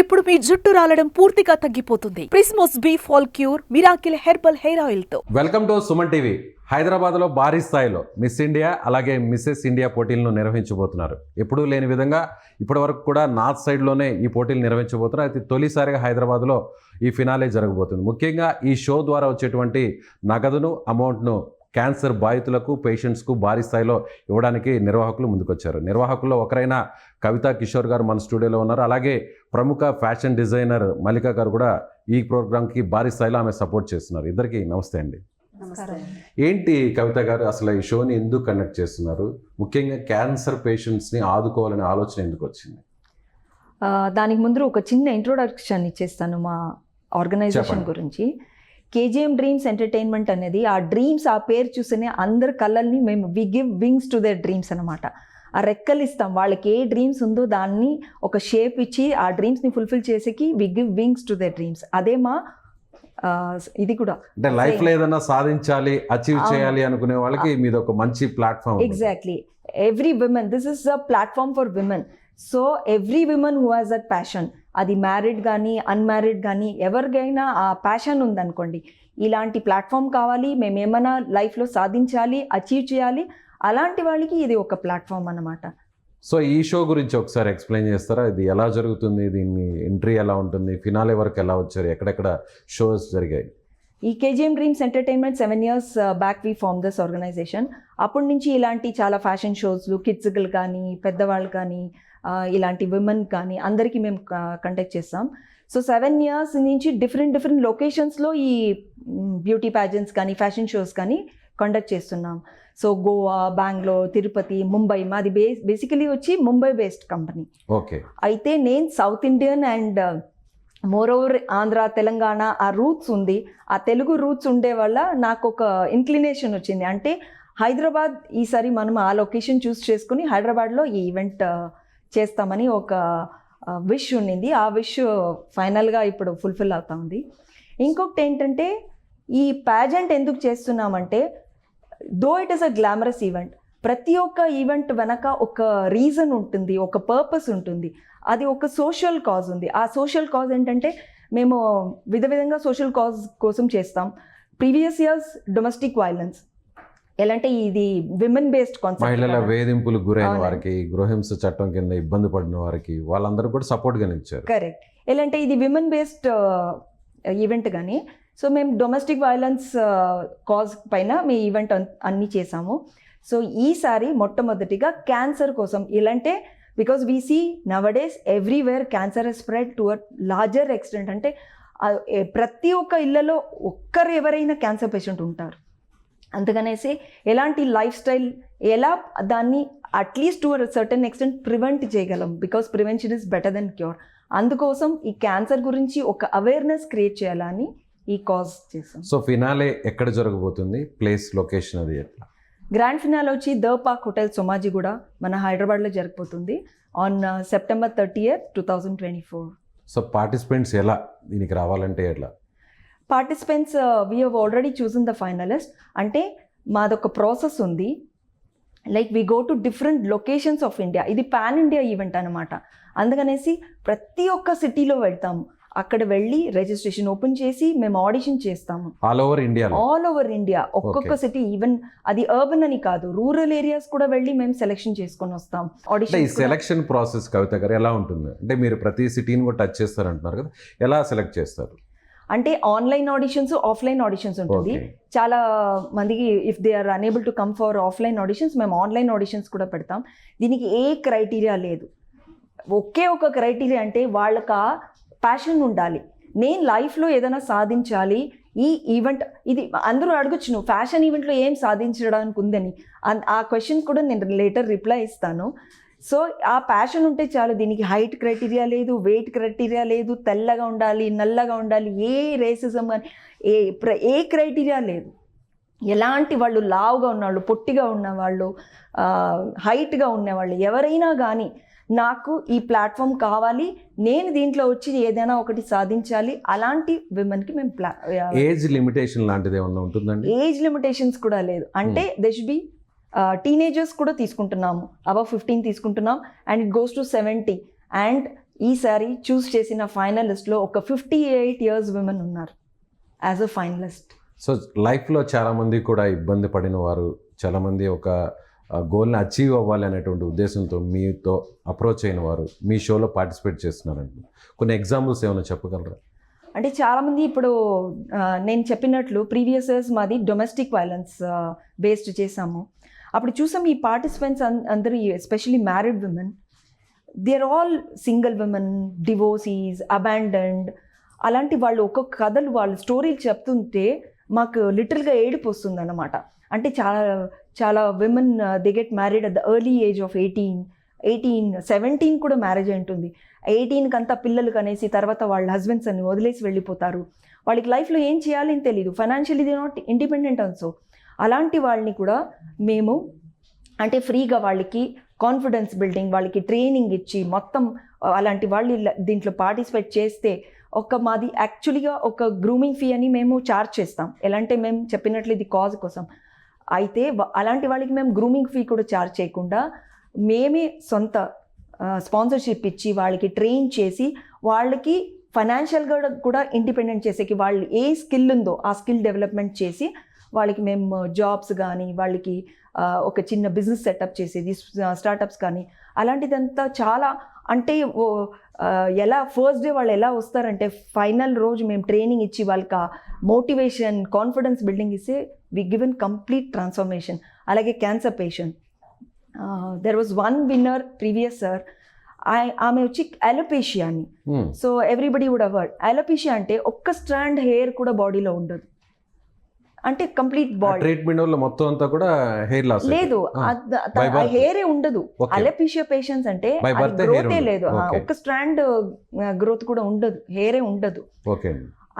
ఇప్పుడు మీ జుట్టు రాలడం పూర్తిగా తగ్గిపోతుంది. Prismos B fall cure miracle herbal hair ఆయిల్తో వెల్కమ్ టు సుమన్ టీవీ. హైదరాబాద్లో భారీ స్థాయిలో మిస్ ఇండియా అలాగే మిస్సెస్ ఇండియా పోటీలను నిర్వహించబోతున్నారు. ఎప్పుడూ లేని విధంగా ఇప్పటివరకు కూడా నార్త్ సైడ్లోనే ఈ పోటీలు నిర్వహించబోతున్నారు. అయితే తొలిసారిగా హైదరాబాద్లో ఈ ఫినాలే జరగబోతుంది. ముఖ్యంగా ఈ షో ద్వారా వచ్చేటువంటి నగదును అమౌంట్ను క్యాన్సర్ బాధితులకు పేషెంట్స్కు భారీ స్థాయిలో ఇవ్వడానికి నిర్వాహకులు ముందుకొచ్చారు. నిర్వాహకుల్లో ఒకరైన కవిత కిషోర్ గారు మన స్టూడియోలో ఉన్నారు. అలాగే ప్రముఖ ఫ్యాషన్ డిజైనర్ మల్లిక గారు కూడా ఈ ప్రోగ్రామ్కి భారీ స్థాయిలో ఆమె సపోర్ట్ చేస్తున్నారు. ఇద్దరికి నమస్తే అండి. ఏంటి కవిత గారు అసలు ఈ షోని ఎందుకు కండక్ట్ చేస్తున్నారు? ముఖ్యంగా క్యాన్సర్ పేషెంట్స్ని ఆదుకోవాలనే ఆలోచన ఎందుకు వచ్చింది? దానికి ముందు ఒక చిన్న ఇంట్రొడక్షన్ ఇచ్చేస్తాను మా ఆర్గనైజేషన్. గురించి. కేజీఎం డ్రీమ్స్ ఎంటర్టైన్మెంట్ అనేది ఆ డ్రీమ్స్ ఆ పేరు చూస్తేనే అందరి కళ్ళల్ని మేము we give wings to their dreams అనమాట ఆ రెక్కలు ఇస్తాం. వాళ్ళకి ఏ డ్రీమ్స్ ఉందో దాన్ని ఒక షేప్ ఇచ్చి ఆ డ్రీమ్స్ని ఫుల్ఫిల్ చేసేకి we give wings to their dreams. అదే మా ఇది కూడా. అంటే లైఫ్లో ఏదైనా సాధించాలి అచీవ్. చేయాలి అనుకునే వాళ్ళకి మీది ఒక మంచి platform exactly every women this is a platform for women so every women who has that passion. అది మ్యారీడ్ కానీ అన్మ్యారీడ్ కానీ ఎవరికైనా ఆ ప్యాషన్ ఉందనుకోండి. ఇలాంటి ప్లాట్ఫామ్ కావాలి మేము ఏమైనా లైఫ్లో సాధించాలి అచీవ్ చేయాలి అలాంటి వాళ్ళకి ఇది ఒక ప్లాట్ఫామ్ అన్నమాట. సో ఈ షో గురించి ఒకసారి ఎక్స్ప్లెయిన్ చేస్తారా? ఇది ఎలా జరుగుతుంది? దీన్ని ఎంట్రీ ఎలా ఉంటుంది? ఫినాలే వరకు ఎలా వచ్చారు? ఎక్కడెక్కడ షోస్ జరిగాయి? ఈ KGM dreams entertainment seven years back we form this organisation అప్పటి నుంచి ఇలాంటి చాలా ఫ్యాషన్ షోస్లు కిడ్స్కి కానీ పెద్దవాళ్ళు కానీ ఇలాంటి విమెన్ కానీ అందరికీ మేము కండక్ట్ చేస్తాం. సో సెవెన్ ఇయర్స్ నుంచి డిఫరెంట్ డిఫరెంట్ లొకేషన్స్లో ఈ బ్యూటీ ప్యాజెంట్స్ కానీ ఫ్యాషన్ షోస్ కానీ కండక్ట్ చేస్తున్నాం. సో గోవా బెంగళూరు తిరుపతి ముంబై మాది బే బేసికలీ వచ్చి ముంబై బేస్డ్ కంపెనీ ఓకే. అయితే నేను south Indian and moreover Andhra Telangana ఆ రూట్స్ ఉంది. ఆ తెలుగు రూట్స్ ఉండే వల్ల నాకు ఒక ఇంక్లినేషన్ వచ్చింది. అంటే హైదరాబాద్ ఈసారి మనం ఆ లొకేషన్ చూస్ చేసుకుని హైదరాబాద్లో ఈ ఈవెంట్ చేస్తామని ఒక విష్ ఉండింది. ఆ విష్ ఫైనల్గా ఇప్పుడు ఫుల్ఫిల్ అవుతా ఉంది. ఇంకొకటి ఏంటంటే ఈ ప్యాజెంట్ ఎందుకు చేస్తున్నామంటే though it is a glamorous event ప్రతి ఒక్క ఈవెంట్ వెనక ఒక రీజన్ ఉంటుంది ఒక పర్పస్ ఉంటుంది. అది ఒక సోషల్ కాజ్ ఉంది. ఆ సోషల్ కాజ్ ఏంటంటే మేము విధ విధంగా సోషల్ కాజ్ కోసం చేస్తాం. ప్రీవియస్ ఇయర్స్ డొమెస్టిక్ వైలెన్స్ ఎలా అంటే ఇది విమెన్ బేస్డ్ మహిళల వేధింపులు గురైన. వారికి గృహహింస చట్టం కింద ఇబ్బంది పడిన వారికి వాళ్ళందరూ కూడా సపోర్ట్ ఇచ్చారు కరెక్ట్ ఎలా అంటే ఇది విమెన్ బేస్డ్ ఈవెంట్ కానీ సో మేము డొమెస్టిక్ వైలెన్స్ కాజ్ పైన మీ ఈవెంట్ అన్నీ చేసాము. సో ఈసారి మొట్టమొదటిగా క్యాన్సర్ కోసం ఇలాంటే because we see nowadays everywhere cancer spread to a larger extent అంటే ప్రతి ఒక్క ఇళ్ళలో ఒక్కరు ఎవరైనా క్యాన్సర్ పేషెంట్ ఉంటారు. అందుకనేసి ఎలాంటి లైఫ్ స్టైల్ ఎలా దాన్ని at least to certain extent prevent చేయగలం? Because prevention is better than cure అందుకోసం ఈ క్యాన్సర్ గురించి ఒక అవేర్నెస్ క్రియేట్ చేయాలని ఈ కాజ్ చేసాం. సో ఫినాలే ఎక్కడ జరగబోతుంది? ప్లేస్ లొకేషన్ అది ఎట్లా? గ్రాండ్ ఫినాల్ వచ్చి ద పార్క్ హోటల్ సోమాజిగూడ మన హైదరాబాద్లో జరగబోతుంది on September thirty year two thousand twenty four so participants ఎలా దీనికి రావాలంటే ఎట్లా? పార్టిసిపెంట్స్ వీ హవ్ ఆల్రెడీ చూసిన ద ఫైనలిస్ట్ అంటే మాదొక ప్రాసెస్ ఉంది. Like we go to different locations of India ఇది పాన్ ఇండియా ఈవెంట్ అనమాట అందుకనేసి ప్రతి ఒక్క సిటీలో వెళ్తాము అక్కడ వెళ్ళి రిజిస్ట్రేషన్ ఓపెన్ చేసి మేము ఆడిషన్ చేస్తాము. ఆల్ ఓవర్ ఇండియాలో ఆల్ ఓవర్ ఇండియా ఒక్కొక్క. సిటీ ఈవెన్ అది అర్బన్ అని కాదు. రూరల్ ఏరియాస్ కూడా వెళ్ళి మేము సెలెక్షన్ చేసుకొని వస్తాం. అంటే ఈ ఆడిషన్ సెలక్షన్ ప్రాసెస్ కవిత గారు ఎలా ఉంటుంది? అంటే మీరు ప్రతి సిటీని కూడా టచ్ చేస్తారంటున్నారు కదా. ఎలా సెలెక్ట్ చేస్తారు? అంటే ఆన్లైన్ ఆడిషన్స్ ఆఫ్లైన్ ఆడిషన్స్ ఉంటుంది. చాలా మందికి if they are unable to come for offline auditions మేము ఆన్లైన్ ఆడిషన్స్ కూడా పెడతాం. దీనికి ఏ క్రైటీరియా లేదు. ఒకే ఒక క్రైటీరియా అంటే వాళ్ళకి ఆ ప్యాషన్ ఉండాలి. నేను లైఫ్లో ఏదైనా సాధించాలి ఈ ఈవెంట్ ఇది అందరూ అడగచ్చు నువ్వు ఫ్యాషన్ ఈవెంట్లో ఏం సాధించడానికి ఉందని? ఆ క్వశ్చన్ కూడా నేను లేటర్ రిప్లై ఇస్తాను. సో ఆ ప్యాషన్ ఉంటే చాలు. దీనికి హైట్ క్రైటీరియా లేదు వెయిట్ క్రైటీరియా లేదు తెల్లగా ఉండాలి నల్లగా ఉండాలి ఏ రేసిజం కానీ ఏ ఏ క్రైటీరియా లేదు. ఎలాంటి వాళ్ళు లావుగా ఉన్నవాళ్ళు పొట్టిగా ఉన్నవాళ్ళు హైట్గా ఉన్నవాళ్ళు ఎవరైనా కానీ నాకు ఈ ప్లాట్ఫామ్ కావాలి నేను దీంట్లో వచ్చి ఏదైనా ఒకటి సాధించాలి అలాంటి విమెన్కి మేము ప్లా ఏజ్ లిమిటేషన్ లాంటిది ఏమన్నా ఉంటుందండి? ఏజ్ లిమిటేషన్స్ కూడా లేదు. అంటే దే షుడ్ బి టీనేజర్స్ కూడా తీసుకుంటున్నాము. అబౌవ్ ఫిఫ్టీన్ తీసుకుంటున్నాం. And it goes to seventy and ఈసారి చూస్ చేసిన ఫైనలిస్ట్లో ఒక ఫిఫ్టీ ఎయిట్ ఇయర్స్ విమెన్ ఉన్నారు యాజ్ అ ఫైనలిస్ట్ సో లైఫ్లో చాలామంది కూడా ఇబ్బంది పడిన వారు చాలామంది ఒక గోల్ని అచీవ్ అవ్వాలి అనేటువంటి ఉద్దేశంతో మీతో అప్రోచ్ అయిన వారు మీ షోలో పార్టిసిపేట్ చేస్తున్నారండి. కొన్ని ఎగ్జాంపుల్స్ ఏమైనా చెప్పగలరా? అంటే చాలామంది ఇప్పుడు నేను చెప్పినట్లు ప్రీవియస్ ఇయర్స్ మాది డొమెస్టిక్ వైలెన్స్ బేస్డ్ చేసాము. అప్పుడు చూసాం ఈ పార్టిసిపెంట్స్ అందరూ especially married women they are all single women divorcees abandoned అలాంటి వాళ్ళు ఒక్కొక్క కథలు వాళ్ళు స్టోరీలు చెప్తుంటే మాకు లిటిల్గా ఏడుపు వస్తుంది అన్నమాట అంటే చాలా చాలా women they get married at the early age of eighteen eighteen seventeen కూడా మ్యారేజ్ ఉంటుంది. ఎయిటీన్కి అంతా పిల్లలు కనేసి తర్వాత వాళ్ళ హస్బెండ్స్ అని వదిలేసి వెళ్ళిపోతారు. వాళ్ళకి లైఫ్లో ఏం చేయాలని తెలియదు financially they not independent also అలాంటి వాళ్ళని కూడా మేము అంటే ఫ్రీగా వాళ్ళకి కాన్ఫిడెన్స్ బిల్డింగ్ వాళ్ళకి ట్రైనింగ్ ఇచ్చి మొత్తం అలాంటి వాళ్ళు ఇలా దీంట్లో పార్టిసిపేట్ చేస్తే ఒక మాది యాక్చువల్గా ఒక గ్రూమింగ్ ఫీ అని మేము చార్జ్ చేస్తాం. ఎలా అంటే మేము చెప్పినట్లు ఇది కాజ్ కోసం. అయితే అలాంటి వాళ్ళకి మేము గ్రూమింగ్ ఫీ కూడా ఛార్జ్ చేయకుండా మేమే సొంత స్పాన్సర్షిప్ ఇచ్చి వాళ్ళకి ట్రైన్ చేసి వాళ్ళకి ఫైనాన్షియల్గా కూడా ఇండిపెండెంట్ చేసేకి వాళ్ళు ఏ స్కిల్ ఉందో ఆ స్కిల్ డెవలప్మెంట్ చేసి వాళ్ళకి మేము జాబ్స్ కానీ వాళ్ళకి ఒక చిన్న బిజినెస్ సెటప్ చేసేది స్టార్టప్స్ కానీ అలాంటిదంతా చాలా అంటే ఎలా ఫస్ట్ డే వాళ్ళు ఎలా వస్తారంటే ఫైనల్ రోజు మేము ట్రైనింగ్ ఇచ్చి వాళ్ళకి మోటివేషన్ కాన్ఫిడెన్స్ బిల్డింగ్ ఇస్తే వి గివెన్ కంప్లీట్ ట్రాన్స్ఫర్మేషన్ అలాగే cancer patient there was one winner previous sir ఆమె వచ్చి అలోపేషియా అని. So everybody would avoid alopecia అంటే ఒక్క స్ట్రాండ్ హెయిర్ కూడా బాడీలో ఉండదు. అంటే కంప్లీట్ బాడీ. ట్రీట్మెంట్ వల్ల మొత్తం అంతా కూడా హెయిర్ లాస్ లేదు. హెయిరే ఉండదు. అలెపిషియా పేషెంట్స్ అంటే గ్రోతే. లేదు. ఒక్క స్ట్రాండ్ గ్రోత్ కూడా ఉండదు. హెయిరే ఉండదు. ఓకే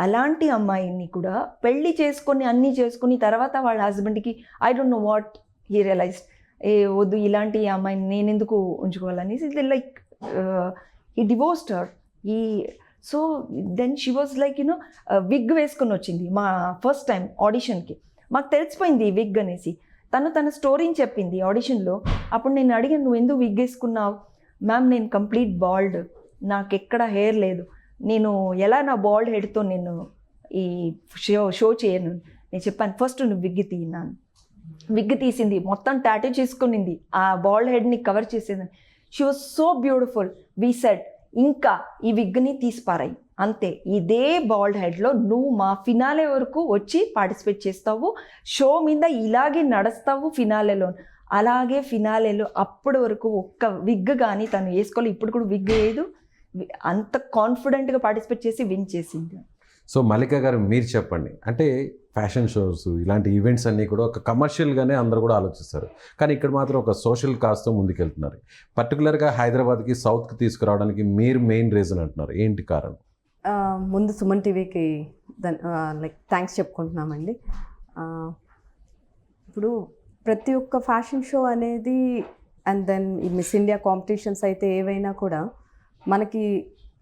అలాంటి అమ్మాయిని కూడా పెళ్ళి చేసుకొని అన్నీ చేసుకుని తర్వాత వాళ్ళ హస్బెండ్కి I don't know what he realise ఏ వద్దు ఇలాంటి అమ్మాయిని నేను ఎందుకు ఉంచుకోవాలనేసి లైక్ ఈ డివోర్స్డ్ హర్ ఈ so then she was like you know wig వేసుకొని వచ్చింది మా ఫస్ట్ టైం ఆడిషన్కి మాకు తెలిసిపోయింది ఈ విగ్ అనేసి. తను తన స్టోరీని చెప్పింది ఆడిషన్లో అప్పుడు నేను అడిగాను నువ్వు ఎందుకు విగ్ వేసుకున్నావు? మ్యామ్ నేను కంప్లీట్ బాల్డ్ నాకు ఎక్కడ హెయిర్ లేదు. నేను ఎలా నా బాల్డ్ హెడ్తో నేను ఈ షో షో చేయను? నేను చెప్పాను ఫస్ట్ నువ్వు విగ్గి తీయినాను విగ్ తీసింది. మొత్తం టాటూ చేసుకునింది. ఆ బాల్డ్ హెడ్ని cover చేసేదని she was so beautiful we said ఇంకా ఈ విగ్ని తీసిపారాయి. అంతే ఇదే బాల్డ్ హెడ్లో నువ్వు మా ఫినాలే వరకు వచ్చి పార్టిసిపేట్ చేస్తావు. షో మీద ఇలాగే నడుస్తావు ఫినాలేలో అలాగే ఫినాలేలో అప్పటి వరకు ఒక్క విగ్ కానీ తను వేసుకోవాలి ఇప్పుడు కూడా విగ్ వేయదు అంత కాన్ఫిడెంట్గా పార్టిసిపేట్ చేసి విన్ చేసింది. సో మల్లిక గారు మీరు చెప్పండి. అంటే ఫ్యాషన్ షోస్ ఇలాంటి ఈవెంట్స్ అన్నీ కూడా ఒక కమర్షియల్గానే అందరూ కూడా ఆలోచిస్తారు. కానీ ఇక్కడ మాత్రం ఒక సోషల్ కాస్తో ముందుకెళ్తున్నారు. పర్టికులర్గా హైదరాబాద్కి సౌత్కి తీసుకురావడానికి మీరు మెయిన్ రీజన్ అంటున్నారు. ఏంటి కారణం? ముందు సుమన్ టీవీకి లైక్ థ్యాంక్స్ చెప్పుకుంటున్నామండి. ఇప్పుడు ప్రతి ఒక్క ఫ్యాషన్ షో అనేది అండ్ దెన్ ఈ మిస్ ఇండియా కాంపిటీషన్స్ అయితే ఏవైనా కూడా మనకి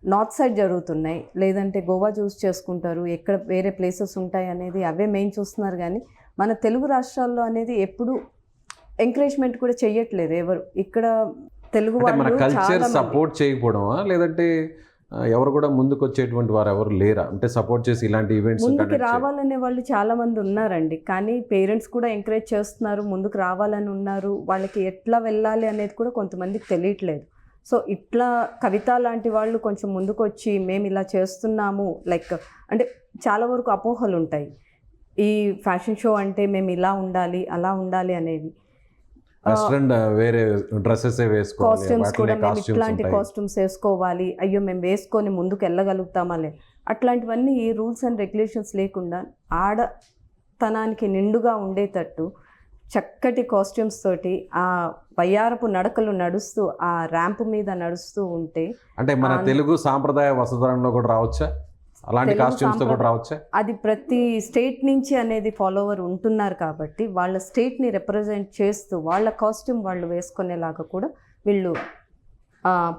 నార్త్ సైడ్ జరుగుతున్నాయి. లేదంటే గోవా చూస్ చేసుకుంటారు. ఎక్కడ వేరే ప్లేసెస్ ఉంటాయి అనేది అవే మెయిన్ చూస్తున్నారు కానీ మన తెలుగు రాష్ట్రాల్లో అనేది ఎప్పుడు ఎంకరేజ్మెంట్ కూడా చెయ్యట్లేదు ఎవరు. ఇక్కడ తెలుగు మన వాళ్ళు కల్చర్ సపోర్ట్ చేయకపోవడమా? లేదంటే ఎవరు కూడా ముందుకు వచ్చేటువంటి వారు ఎవరు లేరా? అంటే సపోర్ట్ చేసి ఇలాంటి ఈవెంట్స్ ముందుకు రావాలనే వాళ్ళు చాలా మంది ఉన్నారండి. కానీ పేరెంట్స్ కూడా ఎంకరేజ్ చేస్తున్నారు. ముందుకు రావాలని ఉన్నారు. వాళ్ళకి ఎట్లా వెళ్ళాలి అనేది కూడా కొంతమందికి తెలియట్లేదు. సో ఇట్లా కవిత లాంటి వాళ్ళు కొంచెం ముందుకు వచ్చి మేము ఇలా చేస్తున్నాము లైక్ అంటే చాలా వరకు అపోహలు ఉంటాయి. ఈ ఫ్యాషన్ షో అంటే మేము ఇలా ఉండాలి అలా ఉండాలి అనేది వెస్ట్రన్ వేరే డ్రెస్సెస్ కాస్ట్యూమ్స్ కూడా మేము ఇట్లాంటి కాస్ట్యూమ్స్ వేసుకోవాలి అయ్యో మేము వేసుకొని ముందుకు వెళ్ళగలుగుతామా లే. అట్లాంటివన్నీ ఈ రూల్స్ అండ్ రెగ్యులేషన్స్ లేకుండా ఆడతనానికి నిండుగా ఉండేటట్టు చక్కటి కాస్ట్యూమ్స్ తోటి ఆ వయ్యారపు నడకలు నడుస్తూ ఆ ర్యాంప్ మీద నడుస్తూ ఉంటే అంటే మన తెలుగు సాంప్రదాయ వస్త్రంలో కూడా రావచ్చా? అలాంటి కాస్ట్యూమ్స్తో కూడా రావచ్చా? అది ప్రతి స్టేట్ నుంచి అనేది ఫాలోవర్ ఉంటున్నారు కాబట్టి వాళ్ళ స్టేట్ని రిప్రజెంట్ చేస్తూ వాళ్ళ కాస్ట్యూమ్ వాళ్ళు వేసుకునేలాగా కూడా వీళ్ళు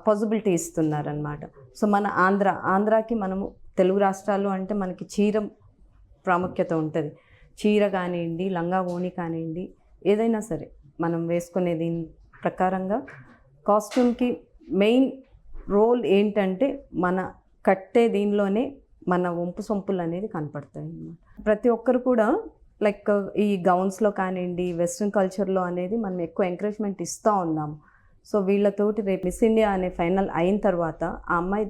పాసిబిలిటీ ఇస్తున్నారనమాట సో మన ఆంధ్ర ఆంధ్రాకి మనము తెలుగు రాష్ట్రాలు అంటే మనకి చీర ప్రాముఖ్యత ఉంటుంది. చీర కానివ్వండి లంగా ఓణి కానివ్వండి ఏదైనా సరే మనం వేసుకునే దీని ప్రకారంగా కాస్ట్యూమ్కి మెయిన్ రోల్ ఏంటంటే మన కట్టే దీనిలోనే మన వంపు సొంపులు అనేది కనపడతాయి అన్నమాట. ప్రతి ఒక్కరు కూడా లైక్ ఈ గౌన్స్లో కానివ్వండి వెస్ట్రన్ కల్చర్లో అనేది మనం ఎక్కువ ఎంకరేజ్మెంట్ ఇస్తూ ఉన్నాము. సో వీళ్ళతోటి రేపు మిస్ ఇండియా అనే ఫైనల్ అయిన తర్వాత ఆ అమ్మాయి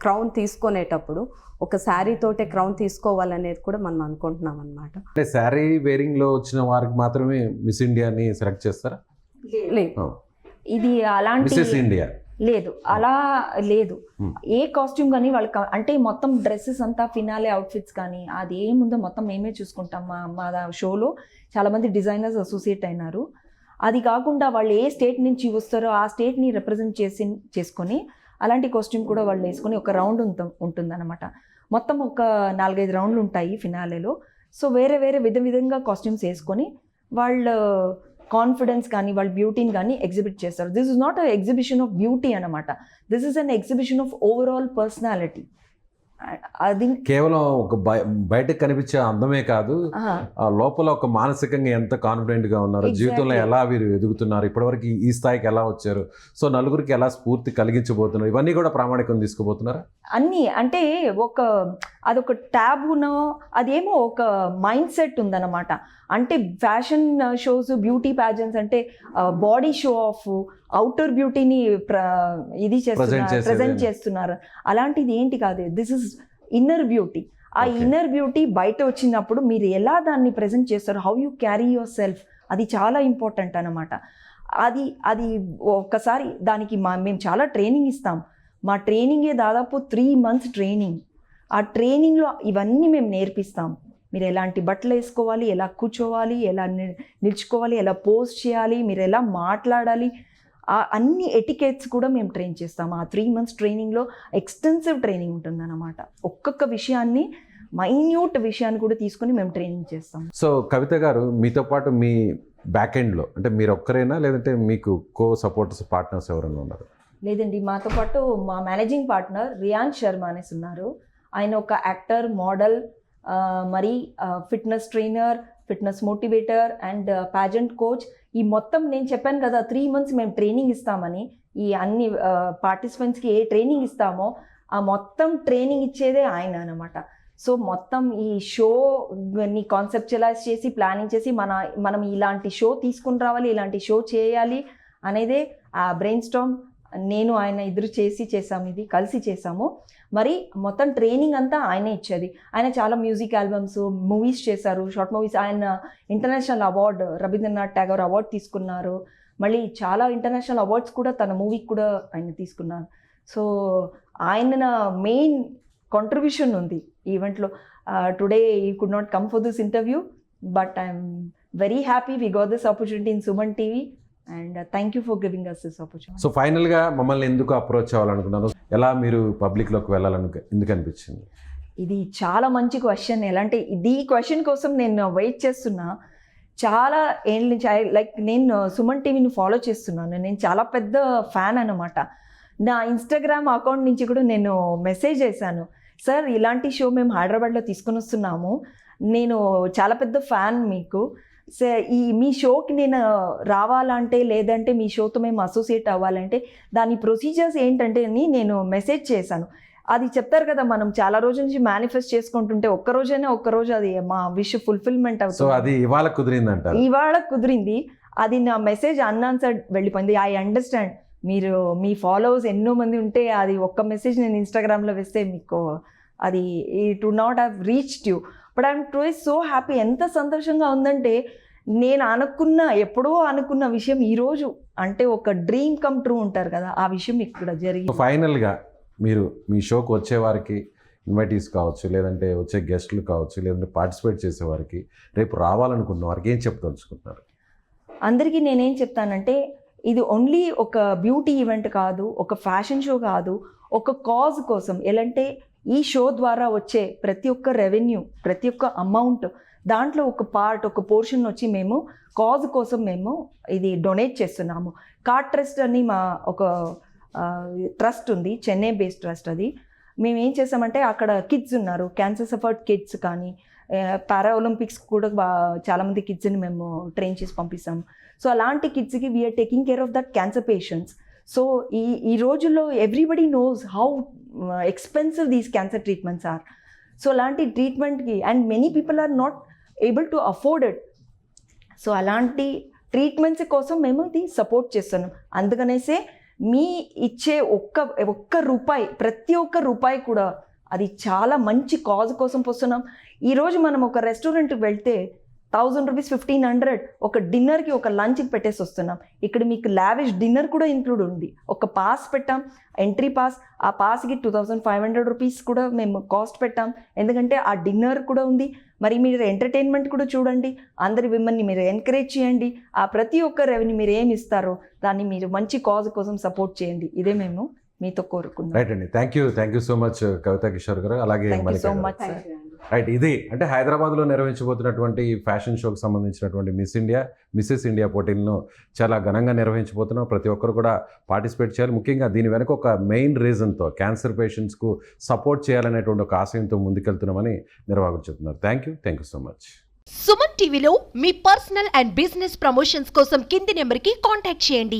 క్రౌన్ తీసుకునేటప్పుడు ఒక శారీ తోటే క్రౌన్ తీసుకోవాలనేది కూడా మనం అనుకుంటున్నాం అనమాట అంటే శారీ వేరింగ్లో వచ్చిన వారికి మాత్రమే మిస్ ఇండియాని సెలెక్ట్ చేస్తారా? లేదు ఇది అలాంటి మిసెస్ ఇండియా. లేదు అలా లేదు. Hmm. ఏ కాస్ట్యూమ్ కానీ వాళ్ళకి అంటే మొత్తం డ్రెస్సెస్ అంతా ఫినాలే అవుట్ఫిట్స్ కానీ అది ఏముందో మొత్తం మేమే చూసుకుంటాం మా మా షోలో. చాలామంది డిజైనర్స్ అసోసియేట్ అయినారు. అది కాకుండా వాళ్ళు ఏ స్టేట్ నుంచి వస్తారో ఆ స్టేట్ని రిప్రజెంట్ చేసి చేసుకొని అలాంటి కాస్ట్యూమ్ కూడా వాళ్ళు వేసుకొని ఒక రౌండ్ ఉంటుందన్నమాట. మొత్తం ఒక నాలుగైదు రౌండ్లు ఉంటాయి ఫినాలేలో సో వేరే వేరే విధ విధంగా కాస్ట్యూమ్స్ వేసుకొని వాళ్ళ కాన్ఫిడెన్స్ కానీ వాళ్ళ బ్యూటీని కానీ ఎగ్జిబిట్ చేస్తారు. This is not a exhibition of beauty అనమాట this is an exhibition of overall personality అది కేవలం ఒక బయ- బయటకు కనిపించే అందమే కాదు లోపల ఒక మానసికంగా ఎంత కాన్ఫిడెంట్గా ఉన్నారు. జీవితంలో ఎలా వీరు ఎదుగుతున్నారు ఇప్పటివరకు ఈ- ఈ స్థాయికి ఎలా వచ్చారు సో నలుగురికి ఎలా స్ఫూర్తి కలిగించబోతున్నారు ఇవన్నీ కూడా ప్రామాణికం తీసుకుపోతున్నారా అన్నీ అంటే ఒక అదొక ట్యాబునో అదేమో ఒక మైండ్ సెట్ ఉందన్నమాట. అంటే ఫ్యాషన్ షోస్ బ్యూటీ ప్యాజెంట్స్ అంటే బాడీ షో ఆఫ్ అవుటర్ బ్యూటీని ప్ర ఇది చేస్తున్నారు. ప్రజెంట్ చేస్తున్నారు. అలాంటిది ఏంటి కాదు దిస్ ఇస్ ఇన్నర్ బ్యూటీ ఆ. ఇన్నర్ బ్యూటీ బయట వచ్చినప్పుడు మీరు ఎలా దాన్ని ప్రజెంట్ చేస్తారు how you carry yourself అది చాలా ఇంపార్టెంట్ అనమాట అది అది ఒక్కసారి దానికి మా మేము చాలా ట్రైనింగ్ ఇస్తాం. మా ట్రైనింగే దాదాపు త్రీ మంత్స్ ట్రైనింగ్ ఆ ట్రైనింగ్లో ఇవన్నీ మేము నేర్పిస్తాం. మీరు ఎలాంటి బట్టలు వేసుకోవాలి ఎలా కూర్చోవాలి ఎలా నిల్చుకోవాలి ఎలా పోస్ట్ చేయాలి మీరు ఎలా మాట్లాడాలి ఆ అన్ని ఎటికెట్స్ కూడా మేము ట్రైన్ చేస్తాం. ఆ త్రీ మంత్స్ ట్రైనింగ్లో ఎక్స్టెన్సివ్ ట్రైనింగ్ ఉంటుందన్నమాట. ఒక్కొక్క విషయాన్ని మైన్యూట్ విషయాన్ని కూడా తీసుకొని మేము ట్రైనింగ్ చేస్తాం. సో కవిత గారు మీతో పాటు మీ బ్యాక్ ఎండ్లో అంటే మీరు ఒక్కరేనా లేదంటే మీకు కో సపోర్టర్స్ పార్ట్నర్స్ ఎవరైనా ఉన్నారు? లేదండి మాతో పాటు మా మేనేజింగ్ పార్ట్నర్ రియాన్ శర్మ అనేసి ఉన్నారు. ఆయన ఒక యాక్టర్ మోడల్ మరి fitness trainer fitness motivator and pageant coach ఈ మొత్తం నేను చెప్పాను కదా త్రీ మంత్స్ మేము ట్రైనింగ్ ఇస్తామని. ఈ అన్ని పార్టిసిపెంట్స్కి ఏ ట్రైనింగ్ ఇస్తామో ఆ మొత్తం ట్రైనింగ్ ఇచ్చేదే ఆయన అనమాట సో మొత్తం ఈ షోని కాన్సెప్చువలైజ్ చేసి ప్లానింగ్ చేసి మన మనం ఇలాంటి షో తీసుకుని రావాలి ఇలాంటి షో చేయాలి అనేదే ఆ బ్రెయిన్ స్టామ్ నేను ఆయన ఇద్దరు చేసి చేసాము ఇది కలిసి చేసాము మరి మొత్తం ట్రైనింగ్ అంతా ఆయనే ఇచ్చేది. ఆయన చాలా మ్యూజిక్ ఆల్బమ్స్ మూవీస్ చేశారు షార్ట్ మూవీస్ ఆయన international award Rabindranath Tagore award తీసుకున్నారు. మళ్ళీ చాలా ఇంటర్నేషనల్ అవార్డ్స్ కూడా తన మూవీకి కూడా ఆయన తీసుకున్నారు. సో ఆయన మెయిన్ కాంట్రిబ్యూషన్ ఉంది ఈవెంట్లో today you could not come for this interview but I'm very happy we got this opportunity in Suman TV and thank you for giving us this opportunity so ఫైనల్గా మమ్మల్ని ఎందుకు approach అవ్వాలనుకున్నారు ఎలా మీరు పబ్లిక్లోకి వెళ్ళాలను ఎందుకు అనిపించింది? ఇది చాలా మంచి క్వశ్చన్ ఎలా అంటే ఇది క్వశ్చన్ కోసం నేను వెయిట్ చేస్తున్నా. చాలా ఏళ్ళ నుంచి లైక్ నేను సుమన్ టీవీని ఫాలో చేస్తున్నాను. నేను చాలా పెద్ద ఫ్యాన్ అనమాట నా ఇన్స్టాగ్రామ్ అకౌంట్ నుంచి కూడా నేను మెసేజ్ చేశాను. సార్ ఇలాంటి షో మేము హైదరాబాద్లో తీసుకొని వస్తున్నాము. నేను చాలా పెద్ద ఫ్యాన్ మీకు. స- ఈ మీ షోకి నేను రావాలంటే లేదంటే మీ షోతో మేము అసోసియేట్ అవ్వాలంటే దాని ప్రొసీజర్స్ ఏంటంటే అని నేను మెసేజ్ చేశాను. అది చెప్తారు కదా మనం చాలా రోజుల నుంచి మేనిఫెస్ట్ చేసుకుంటుంటే ఒక్క రోజైనా ఒక్క రోజు అది మా విష్ ఫుల్ఫిల్మెంట్ సో అవుతుంది అది ఇవాళ కుదిరిందంటారు? ఇవాళ కుదిరింది. అది నా మెసేజ్ అన్ఆన్సర్డ్ వెళ్ళిపోయింది. I understand. మీరు మీ ఫాలోవర్స్ ఎన్నో మంది ఉంటే అది ఒక్క మెసేజ్ నేను ఇన్స్టాగ్రామ్లో వేస్తే మీకు అది it would not have reached you. But I'm true so happy ఎంత సంతోషంగా ఉందంటే నేను అనుకున్న ఎప్పుడో అనుకున్న విషయం ఈరోజు అంటే ఒక డ్రీమ్ కమ్ ట్రూ ఉంటారు కదా ఆ విషయం ఇక్కడ జరిగింది. ఫైనల్గా మీరు మీ షోకి వచ్చే వారికి ఇన్వైటీస్ కావచ్చు లేదంటే వచ్చే గెస్ట్లు కావచ్చు లేదంటే పార్టిసిపేట్ చేసే వారికి రేపు రావాలనుకున్న వారికి ఏం చెప్పదలుచుకుంటున్నారు? అందరికీ నేనేం చెప్తానంటే ఇది ఓన్లీ ఒక బ్యూటీ ఈవెంట్ కాదు ఒక ఫ్యాషన్ షో కాదు ఒక కాజ్ కోసం. ఎలాంటే ఈ షో ద్వారా వచ్చే ప్రతి ఒక్క రెవెన్యూ ప్రతి ఒక్క అమౌంట్ దాంట్లో ఒక పార్ట్ ఒక పోర్షన్ వచ్చి మేము కాజ్ కోసం మేము ఇది డొనేట్ చేస్తున్నాము. కార్డ్ ట్రస్ట్ అని మా ఒక ట్రస్ట్ ఉంది చెన్నై బేస్డ్ ట్రస్ట్ అది. మేము ఏం చేసామంటే అక్కడ కిడ్స్ ఉన్నారు క్యాన్సర్ సఫర్డ్ కిడ్స్ కానీ పారా ఒలింపిక్స్ కూడా బా చాలామంది కిడ్స్ని మేము ట్రైన్ చేసి పంపిస్తాం. సో అలాంటి కిడ్స్కి we're taking care of that cancer patients so ఈ ఈ రోజుల్లో everybody knows how expensive these cancer treatments are so అలాంటి ట్రీట్మెంట్కి and many people are not able to afford it so అలాంటి ట్రీట్మెంట్స్ కోసం మేము ఇది సపోర్ట్ చేస్తున్నాం. అందుకనేసే మీ ఇచ్చే ఒక్క ఒక్క రూపాయి ప్రతి ఒక్క రూపాయి కూడా అది చాలా మంచి కాజ్ కోసం వస్తున్నాం ఈరోజు మనం ఒక రెస్టారెంట్కి వెళ్తే థౌజండ్ రూపీస్ ఫిఫ్టీన్ హండ్రెడ్ ఒక డిన్నర్కి ఒక లంచ్కి పెట్టేసి వస్తున్నాం. ఇక్కడ మీకు లావిష్ డిన్నర్ కూడా ఇంక్లూడ్ ఉంది. ఒక పాస్ పెట్టాం ఎంట్రీ పాస్. ఆ పాస్కి two thousand five hundred rupees కూడా మేము కాస్ట్ పెట్టాం. ఎందుకంటే ఆ డిన్నర్ కూడా ఉంది. మరి మీరు ఎంటర్టైన్మెంట్ కూడా చూడండి. అందరి విమెన్ని మీరు ఎంకరేజ్ చేయండి. ఆ ప్రతి ఒక్క రెవెన్యూ మీరు ఏమి ఇస్తారో దాన్ని మీరు మంచి కాజ్ కోసం సపోర్ట్ చేయండి. ఇదే మేము మీతో కోరుకున్నాం రైట్ అండి. Thank you thank you so much Kavitha Kishore garu. అలాగే thank you Mallika so. Much sir. Right ఇది అంటే హైదరాబాద్లో నిర్వహించబోతున్నటువంటి ఫ్యాషన్ షోకి సంబంధించినటువంటి మిస్ ఇండియా మిస్సెస్ ఇండియా పోటీలను చాలా ఘనంగా నిర్వహించబోతున్నాం. ప్రతి ఒక్కరు కూడా పార్టిసిపేట్ చేయాలి. ముఖ్యంగా దీని వెనక ఒక మెయిన్ రీజన్తో క్యాన్సర్ పేషెంట్స్కు సపోర్ట్ చేయాలనేటువంటి ఒక ఆశయంతో ముందుకెళ్తున్నామని నిర్వాహకులు చెప్తున్నారు. Thank you thank you so much. Suman టీవీలో మీ పర్సనల్ అండ్ బిజినెస్ ప్రమోషన్స్ కోసం కింది నెంబర్కి కాంటాక్ట్ చేయండి.